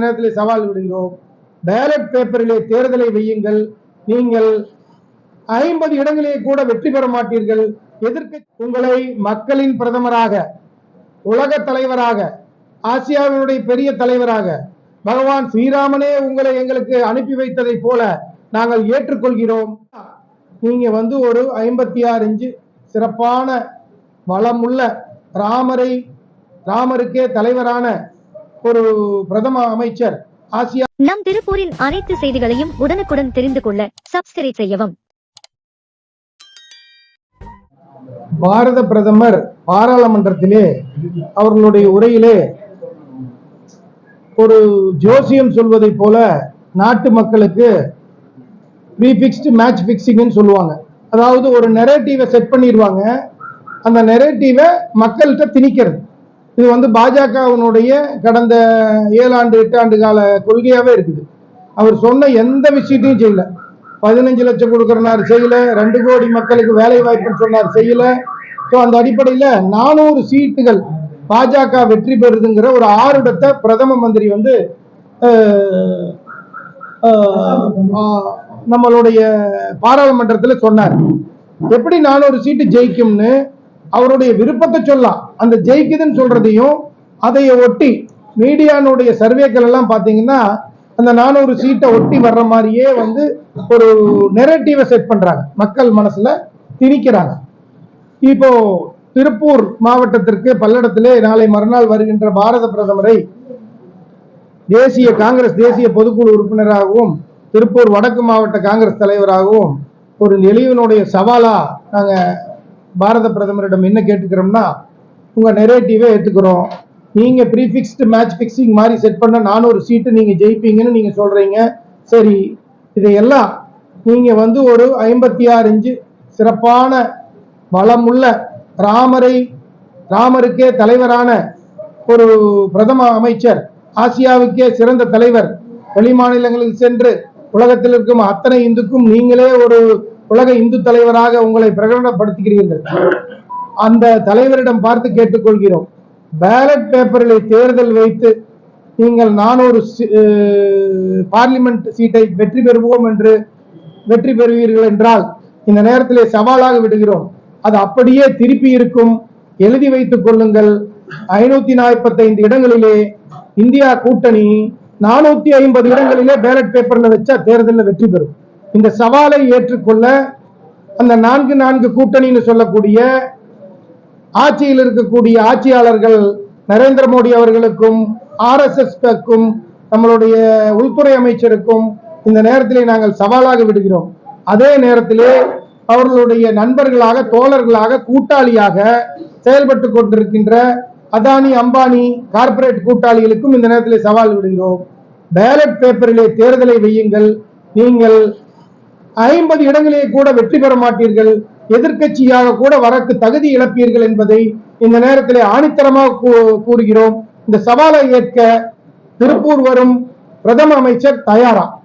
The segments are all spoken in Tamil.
நேரத்தில் சவால் விடுகிறோம். பேலட் பேப்பரிலே தேர்தலை வையுங்கள். நீங்கள் ஐம்பது இடங்களிலே கூட வெற்றி பெற மாட்டீர்கள். எதிர்க்க உங்களை மக்களின் பிரதமராக உலக தலைவராக ஆசியாவினுடைய பெரிய தலைவராக பகவான் ஸ்ரீராமனே உங்களை எங்களுக்கு அனுப்பி வைத்ததை போல நாங்கள் ஏற்றுக்கொள்கிறோம். நீங்க வந்து ஒரு ஐம்பத்தி ஆறு இன்ச்சு சிறப்பான வளமுள்ள ராமரை ராமருக்கே தலைவரான ஒரு பிரதம அமைச்சர் ஆசியா நம் திருப்பூரின் அனைத்து செய்திகளையும் உடனுக்குடன் தெரிந்து கொள்ள சப்ஸ்கிரைப் செய்யவும். பாரத பிரதமர் பாராளுமன்றத்திலே அவர்களுடைய உரையிலே ஒரு ஜோசியம் சொல்வதை போல நாட்டு மக்களுக்கு ப்ரீஃபிக்ஸ்டு மேட்ச் ஃபிக்ஸிங்னு சொல்லுவாங்க. அதாவது ஒரு நெரேட்டிவை செட் பண்ணிடுவாங்க. அந்த நெரேட்டிவை மக்கள்கிட்ட திணிக்கிறது. இது வந்து பாஜகவினுடைய கடந்த ஏழாண்டு எட்டு ஆண்டு கால கொள்கையாகவே இருக்குது. அவர் சொன்ன எந்த விஷயத்தையும் செய்யல. பதினஞ்சு லட்சம் கொடுக்குறனார் செய்யல ரெண்டு கோடி மக்களுக்கு வேலை வாய்ப்புன்னு சொன்னார் செய்யல. ஸோ அந்த அடிப்படையில் நானூறு சீட்டுகள் பாஜக வெற்றி பெறுதுங்கிற ஒரு ஆறுடத்தை பிரதம மந்திரி வந்து நம்மளுடைய பாராளுமன்றத்தில் சொன்னார். எப்படி நானூறு சீட்டு ஜெயிக்கும்னு அவருடைய விருப்பத்தை சொல்லலாம். அந்த ஜெயிக்குதுன்னு சொல்றதையும் அதைய ஒட்டி மீடியானுடைய சர்வேக்கள் எல்லாம் பார்த்தீங்கன்னா அந்த நானூறு சீட்டை ஒட்டி வர்ற மாதிரியே வந்து ஒரு நெரட்டிவை செட் பண்றாங்க. மக்கள் மனசுல திணிக்கிறாங்க. இப்போ திருப்பூர் மாவட்டத்திற்கு பல்லடத்திலே நாளை மறுநாள் வருகின்ற பாரத பிரதமரை தேசிய காங்கிரஸ் தேசிய பொதுக்குழு உறுப்பினராகவும் திருப்பூர் வடக்கு மாவட்ட காங்கிரஸ் தலைவராகவும் ஒரு நெளிவினுடைய சவாலா நாங்கள் பாரத பிரதமரிடம் என்ன கேட்டுக்கிறோம்னா உங்க நெரேட்டிவே ஏத்துக்கிறோம். நீங்க ப்ரீஃபிக்ஸ்டு மேட்ச் ஃபிக்ஸிங் மாதிரி செட் பண்ண நானூறு சீட்டு நீங்க ஜெயிப்பீங்கன்னு நீங்க சொல்றீங்க. சரி இதையெல்லாம் நீங்க வந்து ஒரு ஐம்பத்தி ஆறு இன்ச்சு சிறப்பான வளமுள்ள ராமரை ராமருக்கே தலைவரான ஒரு பிரதம அமைச்சர் ஆசியாவுக்கே சிறந்த தலைவர் வெளிமாநிலங்களில் சென்று உலகத்தில் இருக்கும் அத்தனை இந்துக்கும் நீங்களே ஒரு உலக இந்து தலைவராக உங்களை பிரகடனப்படுத்துகிறீர்கள். அந்த தலைவரிடம் பார்த்து கேட்டுக்கொள்கிறோம். பேலட் பேப்பரில் தேர்தல் வைத்து நீங்கள் நானூறு பார்லிமெண்ட் சீட்டை வெற்றி பெறுவோம் என்று வெற்றி பெறுவீர்கள் என்றால் இந்த நேரத்திலே சவாலாக விடுகிறோம். அது அப்படியே திருப்பி இருக்கும். எழுதி வைத்துக் கொள்ளுங்கள். ஐநூத்தி நாற்பத்தைந்து இடங்களிலே இந்தியா கூட்டணி நானூத்தி ஐம்பது இடங்களிலே பேலட் பேப்பர்ல வச்சா தேர்தலில் வெற்றி பெறும். இந்த சவாலை ஏற்றுக்கொள்ள அந்த நான்கு நான்கு கூட்டணின்னு சொல்லக்கூடிய ஆட்சியில் இருக்கக்கூடிய ஆட்சியாளர்கள் நரேந்திர மோடி அவர்களுக்கும் ஆர்எஸ்எஸ்க்கும் நம்மளுடைய உள்துறை அமைச்சருக்கும் இந்த நேரத்திலே நாங்கள் சவாலாக விடுகிறோம். அதே நேரத்திலே அவர்களுடைய நண்பர்களாக தோழர்களாக கூட்டாளியாக செயல்பட்டு கொண்டிருக்கின்ற அதானி அம்பானி கார்ப்பரேட் கூட்டாளிகளுக்கும் இந்த நேரத்திலே சவால் விடுகிறோம். பேலட் பேப்பரிலே தேர்தலை வையுங்கள். நீங்கள் ஐம்பது இடங்களிலே கூட வெற்றி பெற மாட்டீர்கள். எதிர்க்கட்சியாக கூட வரக்கு தகுதி இழப்பீர்கள் என்பதை இந்த நேரத்திலே ஆணித்தரமாக கூ- கூறுகிறோம். இந்த சவாலை ஏற்க திருப்பூர் வரும் பிரதம அமைச்சர் தயாரா.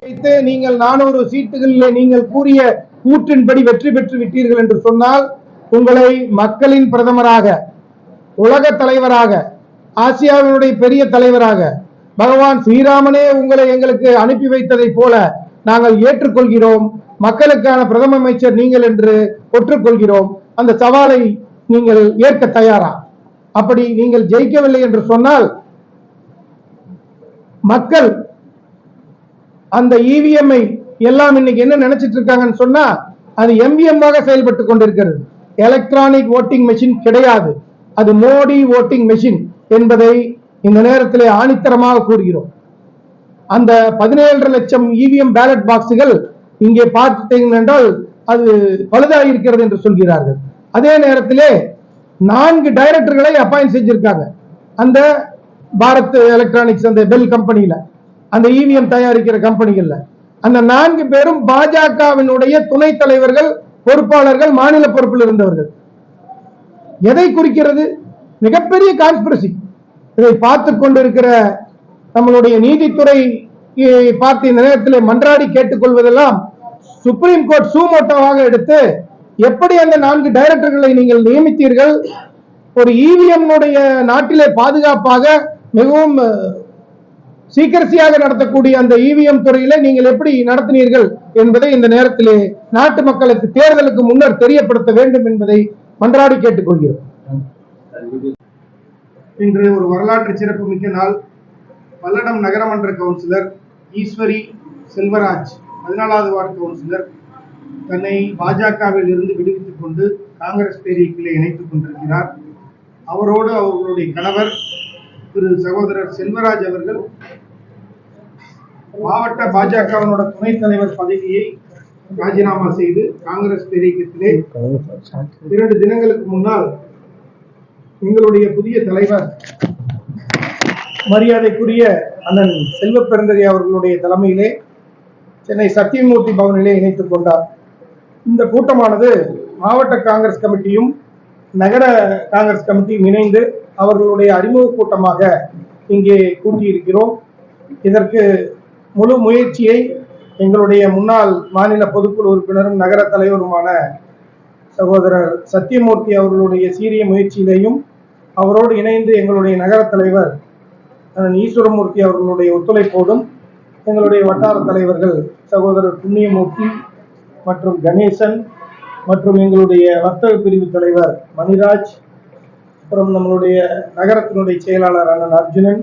வைத்து நீங்கள் நானூறு சீட்டுகளிலே நீங்கள் கூறிய கூற்றின்படி வெற்றி பெற்று விட்டீர்கள் என்று சொன்னால் உங்களை மக்களின் பிரதமராக உலக தலைவராக ஆசியாவினுடைய பெரிய தலைவராக பகவான் ஸ்ரீராமனே உங்களை எங்களுக்கு அனுப்பி வைத்ததை போல நாங்கள் ஏற்றுக்கொள்கிறோம். மக்களுக்கான பிரதம அமைச்சர் நீங்கள் என்று ஒற்றுக்கொள்கிறோம். அந்த சவாலை நீங்கள் ஏற்க தயாரா? அப்படி நீங்கள் ஜெயிக்கவில்லை என்று சொன்னால் மக்கள் அந்த இவிஎம்ஐ எல்லாம் இன்னைக்கு என்ன நினைச்சிட்டு இருக்காங்கன்னு சொன்னா அது எம்பிஎம் ஆக செயல்பட்டு கொண்டிருக்கிறது. எலக்ட்ரானிக் ஓட்டிங் மெஷின் கிடையாது. அது மோடி ஓட்டிங் மெஷின் என்பதை இந்த நேரத்திலே ஆணித்தரமாக கூறுகிறோம். அந்த பதினேழரை லட்சம் இவிஎம் பேலட் பாக்ஸுகள் இங்கே பார்த்தீர்கள் என்றால் அது பழுதாகி இருக்கிறது என்று சொல்கிறார்கள். அதே நேரத்திலே நான்கு டைரக்டர்களை அப்பாயிண்ட் செஞ்சிருக்காங்க. அந்த பாரத் எலக்ட்ரானிக்ஸ் அந்த பெல் கம்பெனியில அந்த இவிஎம் தயாரிக்கிற கம்பெனிகள்ல அந்த நான்கு பேரும் பாஜகவினுடைய துணைத் தலைவர்கள் பொறுப்பாளர்கள் மாநில பொறுப்பில் இருந்தவர்கள். எதை குறிக்கிறது? மிகப்பெரிய கான்ஸ்பிரசி இதை பார்த்து கொண்டிருக்கிற நம்மளுடைய நீதித்துறை பார்த்து இந்த நேரத்தில் மன்றாடி கேட்டுக்கொள்வதெல்லாம் சுப்ரீம் கோர்ட் சூமோட்டோவாக எடுத்து எப்படி அந்த நான்கு டைரக்டர்களை நீங்கள் நியமித்தீர்கள்? ஒரு இவிஎம் நாட்டிலே பாதுகாப்பாக மிகவும் சீக்கிரசியாக நடத்தக்கூடிய அந்த இவிஎம் துறையில நீங்கள் எப்படி நடத்தினீர்கள் என்பதை இந்த நேரத்திலே நாட்டு மக்களுக்கு தேர்தலுக்கு முன்னர் தெரியப்படுத்த வேண்டும் என்பதை மன்றாடி கேட்டுக்கொள்கிறோம். இன்று ஒரு வரலாற்று சிறப்புமிக்க நாள். பல்லடம் நகரமன்ற கவுன்சிலர் ஈஸ்வரி செல்வராஜ் பதினாலாவது வார்டு கவுன்சிலர் தன்னை பாஜகவில் இருந்து விடுவித்துக் கொண்டு காங்கிரஸ் பேரியக்கிலே இணைத்துக் கொண்டிருக்கிறார். அவரோடு அவர்களுடைய கணவர் திரு சகோதரர் செல்வராஜ் அவர்கள் மாவட்ட பாஜகவினோட துணைத் தலைவர் பதவியை ராஜினாமா செய்து காங்கிரஸ் பேரியக்கத்திலே இரண்டு தினங்களுக்கு முன்னால் எங்களுடைய புதிய தலைவர் மரியாதைக்குரிய அண்ணன் செல்வ பெருந்தகை அவர்களுடைய தலைமையிலே சென்னை சத்தியமூர்த்தி பவனிலே இணைத்துக் கொண்டார். இந்த கூட்டமானது மாவட்ட காங்கிரஸ் கமிட்டியும் நகர காங்கிரஸ் கமிட்டியும் இணைந்து அவர்களுடைய அறிமுக கூட்டமாக இங்கே கூட்டியிருக்கிறோம். இதற்கு முழு முயற்சியை எங்களுடைய முன்னாள் மாநில பொதுக்குழு உறுப்பினரும் நகர தலைவருமான சகோதரர் சத்தியமூர்த்தி அவர்களுடைய சீரிய முயற்சியிலேயும் அவரோடு இணைந்து எங்களுடைய நகர தலைவர் ஈஸ்வரமூர்த்தி அவர்களுடைய ஒத்துழைப்போடும் எங்களுடைய வட்டார தலைவர்கள் சகோதரர் புண்ணியமூர்த்தி மற்றும் கணேசன் மற்றும் எங்களுடைய வர்த்தக பிரிவு தலைவர் மணிராஜ் அப்புறம் நம்மளுடைய நகரத்தினுடைய செயலாளர் அண்ணன் அர்ஜுனன்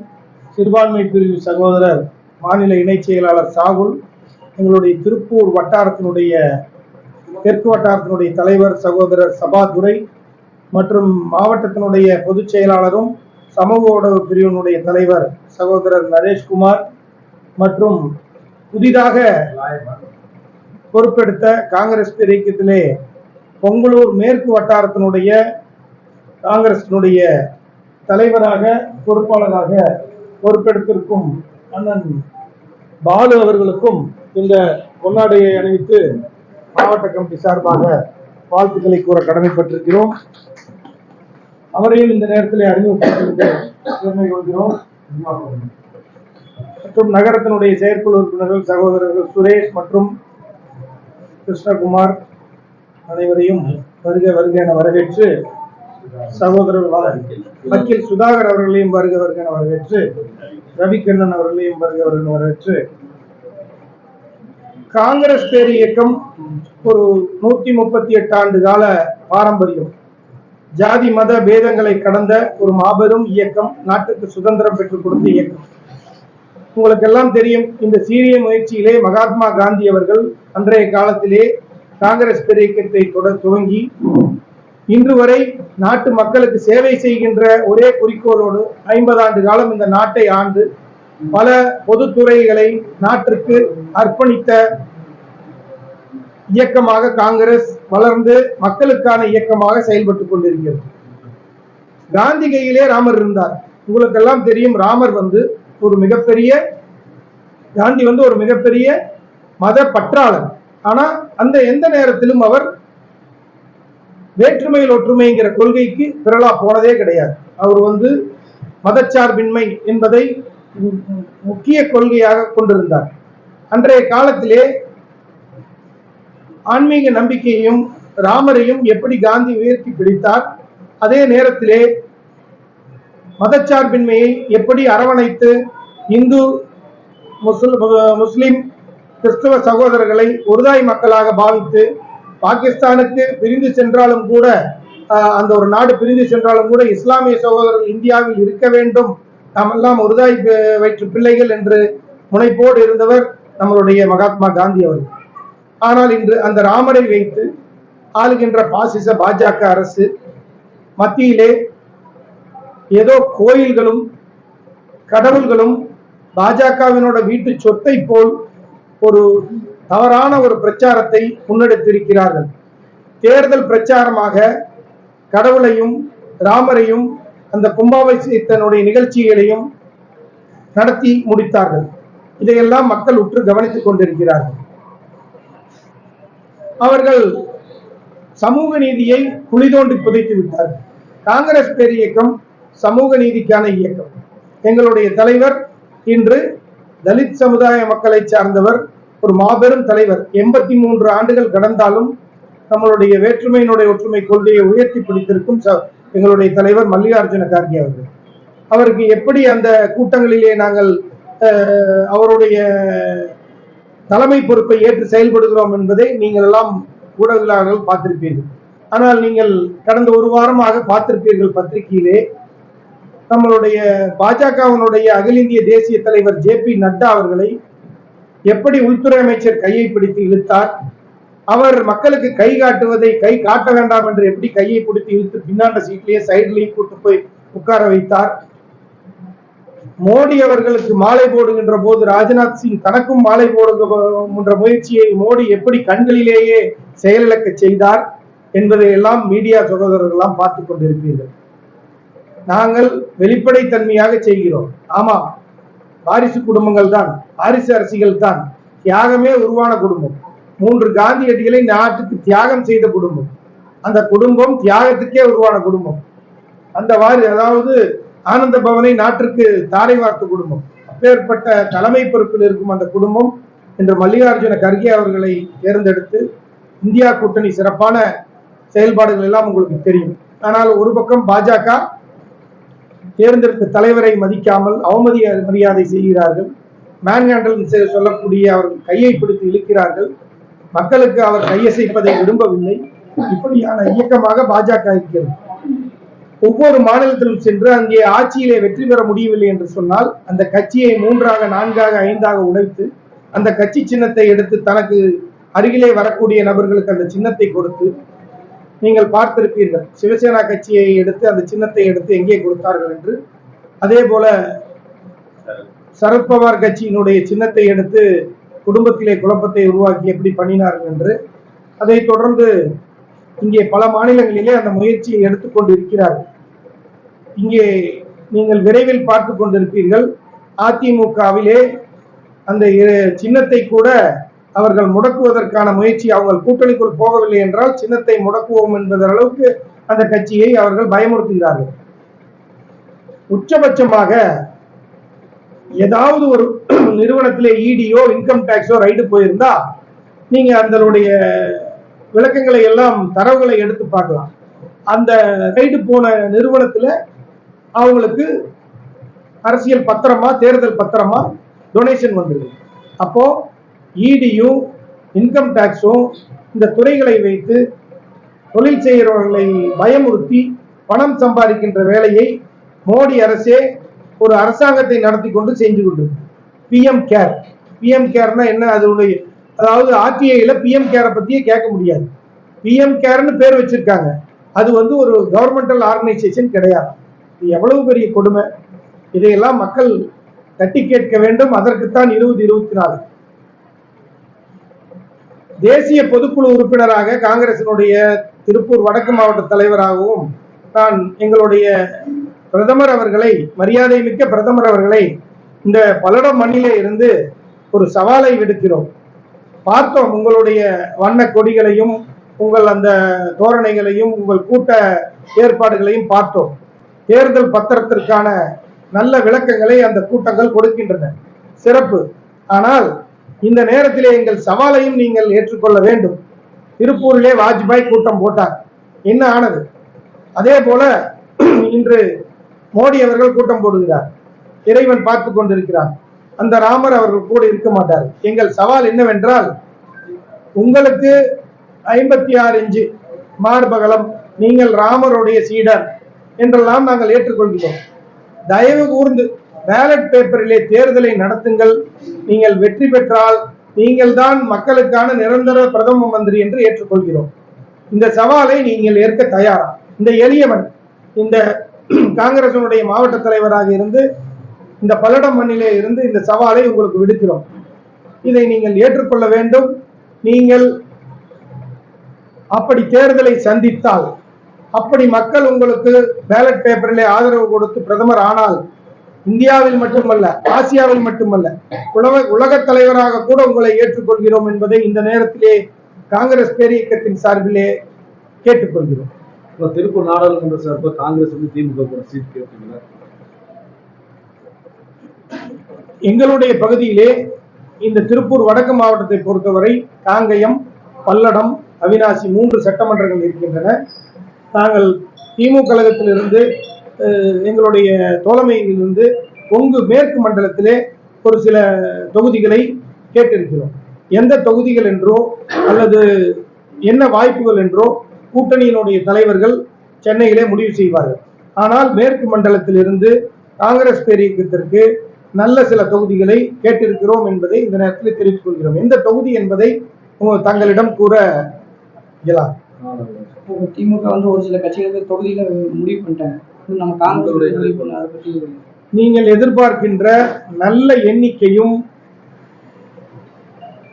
சிறுபான்மை பிரிவு சகோதரர் மாநில இணைச் செயலாளர் சாகுல் எங்களுடைய திருப்பூர் வட்டாரத்தினுடைய தெற்கு வட்டாரத்தினுடைய தலைவர் சகோதரர் சபாதுரை மற்றும் மாவட்டத்தினுடைய பொதுச் செயலாளரும் சமூக ஊடக பிரிவினுடைய தலைவர் சகோதரர் நரேஷ்குமார் மற்றும் புதிதாக பொறுப்பெடுத்த காங்கிரஸ் இயக்கத்திலே பொங்கலூர் மேற்கு வட்டாரத்தினுடைய காங்கிரசினுடைய தலைவராக பொறுப்பாளராக பொறுப்பெடுத்திருக்கும் அண்ணன் பாலு அவர்களுக்கும் இந்த கொண்டாடையை அணிவித்து மாவட்ட கமிட்டி சார்பாக வாழ்த்துக்களை கூற கடமைப்பட்டிருக்கிறோம். அவரையும் இந்த நேரத்தில் அறிமுகப்படுத்திருக்க கொள்கிறோம். மற்றும் நகரத்தினுடைய செயற்குழு உறுப்பினர்கள் சகோதரர்கள் சுரேஷ் மற்றும் கிருஷ்ணகுமார் அனைவரையும் வருக வருக என வரவேற்று சகோதரர் வக்கீல் சுதாகர் அவர்களையும் வருக வருக என வரவேற்று ரவிகண்ணன் அவர்களையும் வருக வருக என வரவேற்று காங்கிரஸ் பேர் இயக்கம் ஒரு நூத்தி முப்பத்தி எட்டு ஆண்டு கால பாரம்பரியம். ஜாதி மத பேதங்களை கடந்த ஒரு மாபெரும் இயக்கம் நாட்டுக்கு சுதந்திரம் பெற்றுக் கொடுத்த இயக்கம். உங்களுக்கு எல்லாம் தெரியும் இந்த சீரிய முயற்சியிலே மகாத்மா காந்தி அவர்கள் அன்றைய காலத்திலே காங்கிரஸ் பேர் இயக்கத்தை தொடர் துவங்கி இன்று வரை நாட்டு மக்களுக்கு சேவை செய்கின்ற ஒரே குறிக்கோளோடு ஐம்பது ஆண்டு காலம் இந்த நாட்டை ஆண்டு பல பொதுத்துறைகளை நாட்டிற்கு அர்ப்பணித்த இயக்கமாக காங்கிரஸ் வளர்ந்து மக்களுக்கான இயக்கமாக செயல்பட்டுக் கொண்டிருக்கிறது. காந்தி கையிலே ராமர் இருந்தார். உங்களுக்கெல்லாம் தெரியும் ராமர் வந்து ஒரு மிகப்பெரிய காந்தி வந்து ஒரு மிகப்பெரிய மத பற்றாளர். ஆனா அந்த எந்த நேரத்திலும் அவர் வேற்றுமையில் ஒற்றுமைங்கிற கொள்கைக்கு பிறலா போனதே கிடையாது. அவர் வந்து மதச்சார்பின்மை என்பதை முக்கிய கொள்கையாக கொண்டிருந்தார். அன்றைய காலத்திலே ஆன்மீக நம்பிக்கையையும் ராமரையும் எப்படி காந்தி உயர்த்தி பிடித்தார்? அதே நேரத்திலே மதச்சார்பின்மையை எப்படி அரவணைத்து இந்து முஸ்லிம் முஸ்லிம் கிறிஸ்தவ சகோதரர்களை ஒருதாய் மக்களாக பாவித்து பாகிஸ்தானுக்கு பிரிந்து சென்றாலும் கூட ஆஹ், அந்த ஒரு நாடு பிரிந்து சென்றாலும் கூட இஸ்லாமிய சகோதரர்கள் இந்தியாவில் இருக்க வேண்டும். நாம் எல்லாம் ஒருதாய் வயிற்று பிள்ளைகள் என்று முனைப்போடு இருந்தவர் நம்மளுடைய மகாத்மா காந்தி அவர்கள். ஆனால் இன்று அந்த ராமரை வைத்து ஆளுகின்ற பாசிச பாஜக அரசு மத்தியிலே ஏதோ கோயில்களும் கடவுள்களும் பாஜகவினோட வீட்டு சொத்தை போல் ஒரு தவறான ஒரு பிரச்சாரத்தை முன்னெடுத்திருக்கிறார்கள். தேர்தல் பிரச்சாரமாக கடவுளையும் ராமரையும் அந்த கும்பாபிஷேகத்தினுடைய நிகழ்ச்சிகளையும் நடத்தி முடித்தார்கள். இதையெல்லாம் மக்கள் உற்று கவனித்துக் கொண்டிருக்கிறார்கள். அவர்கள் சமூக நீதியை குழி தோண்டி புதைத்து விட்டார்கள். காங்கிரஸ் பேர் இயக்கம் சமூக நீதிக்கான இயக்கம். எங்களுடைய தலைவர் இன்று தலித் சமுதாய மக்களை சார்ந்தவர் ஒரு மாபெரும் தலைவர். எண்பத்தி மூன்று ஆண்டுகள் கடந்தாலும் நம்மளுடைய வேற்றுமையினுடைய ஒற்றுமை கொள்கையை உயர்த்தி பிடித்திருக்கும் ச- எங்களுடைய தலைவர் மல்லிகார்ஜுன கார்கே அவர்கள். அவருக்கு எப்படி அந்த கூட்டங்களிலே நாங்கள் அவருடைய தலைமை பொறுப்பை ஏற்று செயல்படுகிறோம் என்பதை நீங்கள் எல்லாம் ஊடகவியலாளர்கள் பார்த்திருப்பீர்கள். ஆனால் நீங்கள் கடந்த ஒரு வாரமாக பார்த்திருப்பீர்கள் பத்திரிகையிலே நம்மளுடைய பாஜகவினுடைய அகில இந்திய தேசிய தலைவர் ஜே பி நட்டா அவர்களை எப்படி உள்துறை அமைச்சர் கையை பிடித்து இழுத்தார் அவர் மக்களுக்கு கை காட்டுவதை கை காட்ட வேண்டாம் என்று எப்படி கையை பிடித்து இழுத்து பின்னாண்ட சீட்லேயே சைட்லேயும் கூட்டு போய் உட்கார வைத்தார் மோடி அவர்களுக்கு மாலை போடுகின்ற போது ராஜ்நாத் சிங் தனக்கும் மாலை போடுகின்ற முயற்சியை மோடி எப்படி கண்களிலேயே செயலிழக்க செய்தார் என்பதை எல்லாம் மீடியா சகோதரர்கள் எல்லாம் பார்த்து கொண்டிருப்பீர்கள். நாங்கள் வெளிப்படைத்தன்மையாக செய்கிறோம். ஆமா வாரிசு குடும்பங்கள் தான் வாரிசு அரசிகள் தான் தியாகமே உருவான குடும்பம். மூன்று காந்தியடிகளை நாட்டுக்கு தியாகம் செய்த குடும்பம். அந்த குடும்பம் தியாகத்துக்கே உருவான குடும்பம். அந்த வாரி அதாவது ஆனந்த பவனை நாட்டிற்கு தாரை வார்த்த குடும்பம். அப்பேற்பட்ட தலைமை பொறுப்பில் இருக்கும் அந்த குடும்பம் இன்று மல்லிகார்ஜுன கர்கே அவர்களை தேர்ந்தெடுத்து இந்தியா கூட்டணி சிறப்பான செயல்பாடுகள் எல்லாம் உங்களுக்கு தெரியும். ஆனால் ஒரு பக்கம் பாஜக தேர்ந்தெடுத்த தலைவரை மதிக்காமல் அவமதிய மரியாதை செய்கிறார்கள். மேன்ஹேண்டல் சொல்லக்கூடிய அவர்கள் கையை பிடித்து இழுக்கிறார்கள். மக்களுக்கு அவர் கையசைப்பதை விரும்பவில்லை. இப்படியான இயக்கமாக பாஜக இருக்கிறது. ஒவ்வொரு மாநிலத்திலும் சென்று அங்கே ஆட்சியிலே வெற்றி பெற முடியவில்லை என்று சொன்னால் அந்த கட்சியை மூன்றாக நான்காக ஐந்தாக உடைத்து அந்த கட்சி சின்னத்தை எடுத்து தனக்கு அருகிலே வரக்கூடிய நபர்களுக்கு அந்த சின்னத்தை கொடுத்து நீங்கள் பார்த்திருப்பீர்கள். சிவசேனா கட்சியை எடுத்து அந்த சின்னத்தை எடுத்து எங்கே கொடுத்தார்கள் என்று. அதே போல சரத்பவார் கட்சியினுடைய சின்னத்தை எடுத்து குடும்பத்திலே குழப்பத்தை உருவாக்கி எப்படி பண்ணினார்கள் என்று. அதைத் தொடர்ந்து இங்கே பல மாநிலங்களிலே அந்த முயற்சியை எடுத்துக்கொண்டு இருக்கிறார்கள் இங்கே நீங்கள் விரைவில் பார்த்து கொண்டிருப்பீர்கள். அதிமுகவிலே அந்த சின்னத்தை கூட அவர்கள் முடக்குவதற்கான முயற்சி அவர்கள் கூட்டணிக்குள் போகவில்லை என்றால் சின்னத்தை முடக்குவோம் என்பது அளவுக்கு அந்த கட்சியை அவர்கள் பயமுறுத்துகிறார்கள். உச்சபட்சமாக ஏதாவது ஒரு நிறுவனத்திலே இடியோ இன்கம் டேக்ஸோ ரைடு போயிருந்தா நீங்க அதனுடைய விளக்கங்களை எல்லாம் தரவுகளை எடுத்து பார்க்கலாம். அந்த ரைடு போன நிறுவனத்தில் அவங்களுக்கு அரசியல் பத்திரமா தேர்தல் பத்திரமா டொனேஷன் வந்துடுது அப்போ இடியும் இன்கம் டேக்ஸும் இந்த துறைகளை வைத்து தொழில் செய்கிறவர்களை பயமுறுத்தி பணம் சம்பாதிக்கின்ற வேலையை மோடி அரசே ஒரு அரசாங்கத்தை நடத்தி கொண்டு செஞ்சு கொண்டு பிஎம் கேர் பிஎம் கேர்னா என்ன? அதனுடைய அதாவது ஆர்டிஐல பிஎம் கேரை பத்தியே கேட்க முடியாது. பிஎம் கேர்னு பேர் வச்சிருக்காங்க. அது வந்து ஒரு கவர்மெண்டல் ஆர்கனைசேஷன் கிடையாது. இது எவ்வளவு பெரிய கொடுமை? இதையெல்லாம் மக்கள் தட்டி கேட்க வேண்டும். அதற்குத்தான் இருபது இருபத்தி நாலு. தேசிய பொதுக்குழு உறுப்பினராக காங்கிரசினுடைய திருப்பூர் வடக்கு மாவட்ட தலைவராகவும் நான் எங்களுடைய பிரதமர் அவர்களை மரியாதை மிக்க பிரதமர் அவர்களை இந்த பல்லடம் மண்ணிலே இருந்து ஒரு சவாலை விடுக்கிறோம். பார்த்தோம் உங்களுடைய வண்ண கொடிகளையும் உங்கள் அந்த தோரணைகளையும் உங்கள் கூட்ட ஏற்பாடுகளையும் பார்த்தோம். தேர்தல் பத்திரத்திற்கான நல்ல விளக்கங்களை அந்த கூட்டங்கள் கொடுக்கின்றன. சிறப்பு. ஆனால் இந்த நேரத்திலே எங்கள் சவாலையும் நீங்கள் ஏற்றுக்கொள்ள வேண்டும். திருப்பூரிலே வாஜ்பாய் கூட்டம் போட்டார். என்ன ஆனது? அதே போல இன்று மோடி அவர்கள் கூட்டம் போடுகிறார். இறைவன் பார்த்து கொண்டிருக்கிறார். அந்த ராமர் அவர்கள் கூட இருக்க மாட்டார். எங்கள் சவால் என்னவென்றால் உங்களுக்கு ஐம்பத்தி ஆறு இன்ச்சு மார்பகலம் நீங்கள் ராமருடைய சீடர் என்றெல்லாம் நாங்கள் ஏற்றுக்கொள்கிறோம். தயவு கூர்ந்து பேலட் பேப்பரிலே தேர்தலை நடத்துங்கள். நீங்கள் வெற்றி பெற்றால் நீங்கள் தான் மக்களுக்கான நிரந்தர பிரதம மந்திரி என்று ஏற்றுக்கொள்கிறோம். இந்த சவாலை நீங்கள் ஏற்க தயாரா? இந்த எளியவன் இந்த காங்கிரசினுடைய மாவட்ட தலைவராக இருந்து இந்த பல்லடம் மண்ணிலே இருந்து இந்த சவாலை உங்களுக்கு விடுக்கிறோம். இதை நீங்கள் ஏற்றுக்கொள்ள வேண்டும். நீங்கள் அப்படி தேர்தலை சந்தித்தால் அப்படி மக்கள் உங்களுக்கு பேலட் பேப்பரிலே ஆதரவு கொடுத்து பிரதமர் ஆனால் இந்தியாவில் மட்டுமல்ல ஆசியாவில் மட்டுமல்ல உலக உலக தலைவராக கூட உங்களை ஏற்றுக்கொள்கிறோம் என்பதை இந்த நேரத்திலே காங்கிரஸ் பேரியக்கத்தின் சார்பிலே கேட்டுக்கொள்கிறோம். திருப்பூர் நாடாளுமன்ற சார்பா காங்கிரஸ் வந்து திமுக கூட சீட் கேட்டீங்களா? எங்களுடைய பகுதியிலே இந்த திருப்பூர் வடக்கு மாவட்டத்தை பொறுத்தவரை காங்கயம் பல்லடம் அவினாசி மூன்று சட்டமன்றங்கள் இருக்கின்றன. நாங்கள் திமுக கழகத்திலிருந்து எங்களுடைய தோழமையிலிருந்து கொங்கு மேற்கு மண்டலத்திலே ஒரு சில தொகுதிகளை கேட்டிருக்கிறோம். எந்த தொகுதிகள் என்றோ அல்லது என்ன வாய்ப்புகள் என்றோ கூட்டணியினுடைய தலைவர்கள் சென்னையிலே முடிவு செய்வார்கள். ஆனால் மேற்கு மண்டலத்திலிருந்து காங்கிரஸ் பேரியக்கத்திற்கு நல்ல சில தொகுதிகளை கேட்டிருக்கிறோம் என்பதை இந்த நேரத்தில் தெரிவித்துக் கொள்கிறோம். எந்த தொகுதி என்பதை உங்க- தங்களிடம் கூற இப்போ திமுக வந்து ஒரு சில கட்சிகளுக்கு தொகுதியில முடிவு பண்ணிட்டாங்க. நம்ம காங்கிரஸ் நீங்கள் எதிர்பார்க்கின்ற நல்ல எண்ணிக்கையும்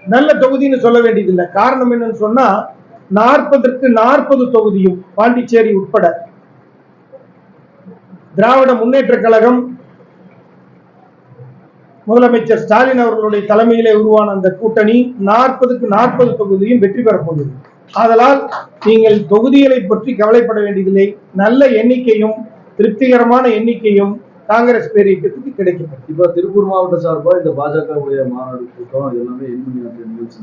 நல்ல தொகுதின்னு சொல்ல வேண்டியதில்லை. காரணம் என்னன்னு சொன்னா நாற்பதற்கு நாற்பது தொகுதியும் பாண்டிச்சேரி உட்பட திராவிட முன்னேற்ற கழகம் முதலமைச்சர் ஸ்டாலின் அவர்களுடைய தலைமையிலே உருவான அந்த கூட்டணி நாற்பதுக்கு நாற்பது தொகுதியும் வெற்றி பெறப் போகிறது ஆதலால் நீங்கள் தொகுதிகளை பற்றி கவலைப்பட வேண்டியதில்லை. நல்ல எண்ணிக்கையும் திருப்திகரமான எண்ணிக்கையும் காங்கிரஸ் பேரியக்கத்துக்கு கிடைக்கும் இப்ப திருப்பூர் மாவட்ட சார்பா இந்த பாஜக உடைய மாநாடு கூட்டம் எல்லாமே எண்மணி நிகழ்ச்சி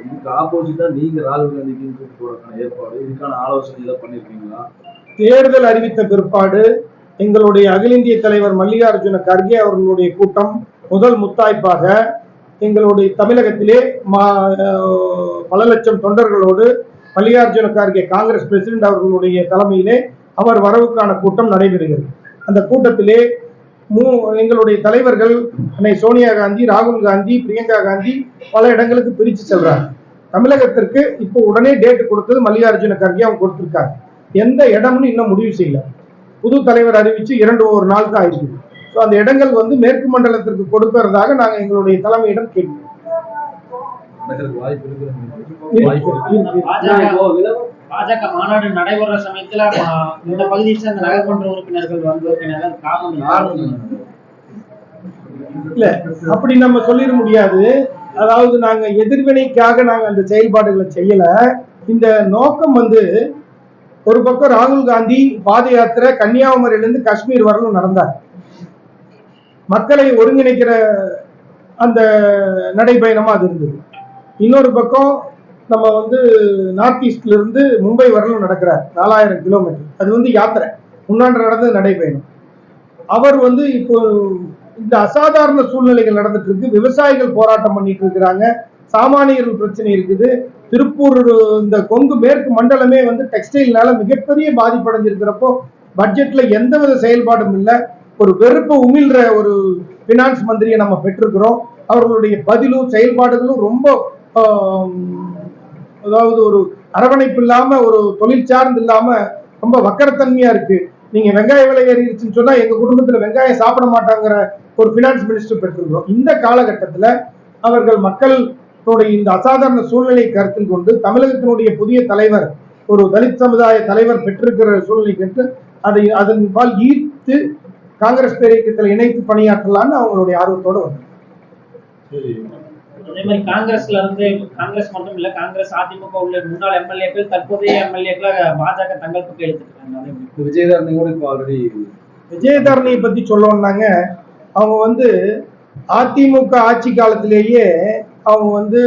இதுக்கு ஆப்போசிட்டா நீங்க ராகுல் காந்திக்கு கூப்பிட்டு போறதுக்கான ஏற்பாடு இதுக்கான ஆலோசனை எல்லாம் பண்ணிருக்கீங்களா? தேர்தல் அறிவித்த பிற்பாடு எங்களுடைய அகில இந்திய தலைவர் மல்லிகார்ஜுன கர்கே அவர்களுடைய கூட்டம் முதல் முத்தாய்ப்பாக எங்களுடைய தமிழகத்திலே மா- பல லட்சம் தொண்டர்களோடு மல்லிகார்ஜுன கார்கே காங்கிரஸ் பிரசிடென்ட் அவர்களுடைய தலைமையிலே அவர் வரவுக்கான கூட்டம் நடைபெறுகிறது. அந்த கூட்டத்திலே மூ எங்களுடைய தலைவர்கள் அன்னை சோனியா காந்தி ராகுல் காந்தி பிரியங்கா காந்தி பல இடங்களுக்கு பிரித்து செல்றாங்க. தமிழகத்திற்கு இப்போ உடனே டேட் கொடுத்தது மல்லிகார்ஜுன கார்கே அவங்க கொடுத்துருக்காங்க. எந்த இடம்னு இன்னும் முடிவு செய்யல. புது தலைவர் அறிவிச்சு இரண்டு ஒரு நாள் தான் ஆயிருக்கு. ஸோ அந்த இடங்கள் வந்து மேற்கு மண்டலத்திற்கு கொடுக்கறதாக நாங்கள் எங்களுடைய தலைமையிடம் கேட்கிறோம் நடக்கிறதுக்கு வாய்ப்பு இருக்கு இருக்கு, இருக்கு. பாஜக மாநாடு நடைபெற சமயத்துல இந்த பகுதியை சேர்ந்த நகர்மன்ற உறுப்பினர்கள் யாரும் இல்ல. அப்படி நம்ம சொல்லிட முடியாது. அதாவது நாங்க எதிர்வினைக்காக நாங்க அந்த செயல்பாடுகளை செய்யல. இந்த நோக்கம் வந்து ஒரு பக்கம் ராகுல் காந்தி பாத யாத்திரை கன்னியாகுமரியிலிருந்து காஷ்மீர் வரலும் நடந்தார். மக்களை ஒருங்கிணைக்கிற அந்த நடைபயணமா அது இருந்தது. இன்னொரு பக்கம் நம்ம வந்து நார்த் ஈஸ்ட்ல இருந்து மும்பை வரலும் நடக்கிறார். நாலாயிரம் கிலோமீட்டர் அது வந்து யாத்திரை. முன்னாடி நடந்தது நடைபயணம். அவர் வந்து இப்போ இந்த அசாதாரண சூழ்நிலைகள் நடந்துட்டு இருக்கு. விவசாயிகள் போராட்டம் பண்ணிட்டு இருக்கிறாங்க. சாமானியர்கள் பிரச்சனை இருக்குது. திருப்பூர் இந்த கொங்கு மேற்கு மண்டலமே வந்து டெக்ஸ்டைல்னால மிகப்பெரிய பாதிப்படைஞ்சிருக்கிறப்போ பட்ஜெட்ல எந்தவித செயல்பாடும் இல்லை. ஒரு வெறுப்பு உமிழ்ற ஒரு பினான்ஸ் மந்திரியை நம்ம பெற்றிருக்கிறோம். அவர்களுடைய பதிலும் செயல்பாடுகளும் ரொம்ப அதாவது ஒரு அரவணைப்பு இல்லாம ஒரு தொழில் சார்ந்து இல்லாம ரொம்ப வக்கரத்தன்மையா இருக்கு. நீங்க வெங்காய விலை ஏறிடுச்சுன்னு சொன்னா எங்க குடும்பத்துல வெங்காயம் சாப்பிட மாட்டாங்கிற ஒரு பினான்ஸ் மினிஸ்டர் பெற்றிருக்கிறோம். இந்த காலகட்டத்துல அவர்கள் மக்களுடைய இந்த அசாதாரண சூழ்நிலையை கருத்தில் கொண்டு தமிழகத்தினுடைய புதிய தலைவர் ஒரு தலித் சமுதாய தலைவர் பெற்றிருக்கிற சூழ்நிலை கேட்டு அதை அதன் பால் ஈர்த்து காங்கிரஸ் பேரியக்கத்தில் இணைத்து பணியாற்றலாம்னு அவங்களுடைய ஆர்வத்தோடு வந்தாங்க அதே மாதிரி காங்கிரஸ்ல இருந்து காங்கிரஸ் மட்டும் இல்ல காங்கிரஸ் அதிமுக உள்ள முன்னாள் எம்எல்ஏக்கள் தற்போதைய எம்எல்ஏக்களை பாஜக தங்கள் பக்கம். இப்ப விஜயதாரணி கூட இப்ப ஆல்ரெடி விஜயதரணியை பத்தி சொல்லணும்னாங்க. அவங்க வந்து அதிமுக ஆட்சி காலத்திலேயே அவங்க வந்து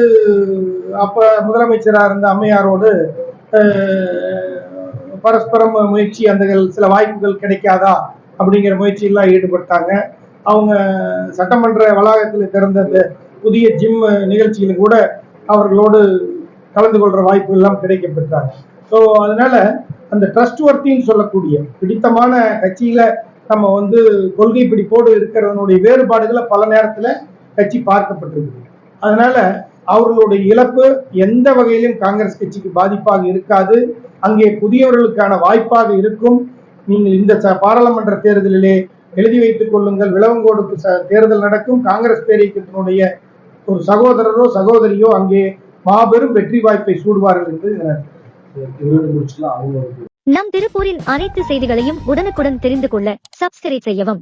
அப்ப முதலமைச்சரா இருந்த அம்மையாரோடு அஹ், பரஸ்பரம் முயற்சி அந்த சில வாய்ப்புகள் கிடைக்காதா? அப்படிங்கிற முயற்சியெல்லாம் ஈடுபட்டாங்க. அவங்க சட்டமன்ற வளாகத்தில் திறந்த அந்த புதிய ஜிம் நிகழ்ச்சியில கூட அவர்களோடு கலந்து கொள்கிற வாய்ப்பு எல்லாம் கிடைக்கப்பட்டாங்க ஸோ அதனால அந்த ட்ரஸ்ட் ஒர்த்தின்னு சொல்லக்கூடிய பிடித்தமான கட்சியில நம்ம வந்து கொள்கை பிடிப்போடு இருக்கிறதனுடைய வேறுபாடுகளை பல நேரத்தில் கட்சி பார்க்கப்பட்டிருக்கு அதனால அவர்களுடைய இழப்பு எந்த வகையிலும் காங்கிரஸ் கட்சிக்கு பாதிப்பாக இருக்காது. அங்கே புதியவர்களுக்கான வாய்ப்பாக இருக்கும். நீங்கள் இந்த பாராளுமன்ற தேர்தலிலே எழுதி வைத்துக் கொள்ளுங்கள். விளவங்கோடுக்கு தேர்தல் நடக்கும். காங்கிரஸ் பேரியக்கத்தினுடைய ஒரு சகோதரரோ சகோதரியோ அங்கே மாபெரும் வெற்றி வாய்ப்பை சூடுவார்கள் என்று நம் திருப்பூரின் அனைத்து செய்திகளையும் உடனுக்குடன் தெரிந்து கொள்ள சப்ஸ்கிரைப் செய்யவும்.